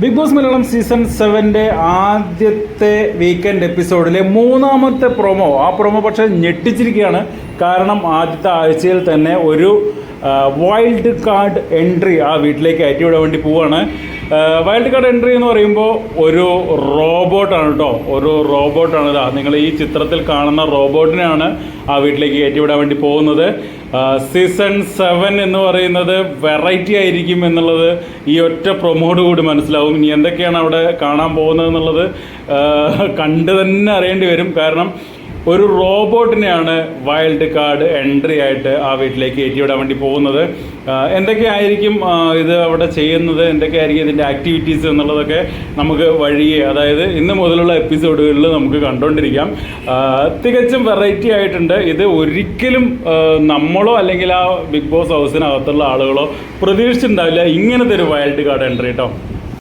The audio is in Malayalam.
ബിഗ് ബോസ് മലയാളം സീസൺ സെവന്റെ ആദ്യത്തെ വീക്കെൻഡ് എപ്പിസോഡിലെ മൂന്നാമത്തെ പ്രൊമോ ആ പ്രൊമോ പക്ഷേ ഞെട്ടിച്ചിരിക്കുകയാണ്. കാരണം ആദ്യത്തെ ആഴ്ചയിൽ തന്നെ ഒരു വൈൽഡ് കാർഡ് എൻട്രി ആ വീട്ടിലേക്ക് അയറ്റിവിടാൻ വേണ്ടി പോവാണ്. വൈൽഡ് കാർഡ് എൻട്രി എന്ന് പറയുമ്പോൾ ഒരു റോബോട്ടാണ് കേട്ടോ ഒരു റോബോട്ടാണ് ഇതാ. നിങ്ങൾ ഈ ചിത്രത്തിൽ കാണുന്ന റോബോട്ടിനെയാണ് ആ വീട്ടിലേക്ക് കയറ്റിവിടാൻ വേണ്ടി പോകുന്നത്. സീസൺ സെവൻ എന്ന് പറയുന്നത് വെറൈറ്റി ആയിരിക്കും എന്നുള്ളത് ഈ ഒറ്റ പ്രൊമോട് കൂടി മനസ്സിലാവും. ഇനി എന്തൊക്കെയാണ് അവിടെ കാണാൻ പോകുന്നത് എന്നുള്ളത് കണ്ട് തന്നെ അറിയേണ്ടി വരും. കാരണം ഒരു റോബോട്ടിനെയാണ് വൈൽഡ് കാർഡ് എൻട്രി ആയിട്ട് ആ വീട്ടിലേക്ക് കയറ്റിവിടാൻ വേണ്ടി പോകുന്നത്. എന്തൊക്കെയായിരിക്കും ഇത് അവിടെ ചെയ്യുന്നത്? എന്തൊക്കെയായിരിക്കും ഇതിന്റെ ആക്ടിവിറ്റീസ് എന്നുള്ളതൊക്കെ നമുക്ക് വഴിയെ അതായത് ഇന്ന് മുതലുള്ള എപ്പിസോഡുകളിൽ നമുക്ക് കണ്ടുകൊണ്ടിരിക്കാം. തികച്ചും വെറൈറ്റി ആയിട്ടുണ്ട്. ഇത് ഒരിക്കലും നമ്മളോ അല്ലെങ്കിൽ ആ ബിഗ് ബോസ് ഹൗസിനകത്തുള്ള ആളുകളോ പ്രതീക്ഷിച്ചിട്ടുണ്ടാവില്ല ഇങ്ങനത്തെ ഒരു വൈൽഡ് കാർഡ് എൻട്രി കേട്ടോ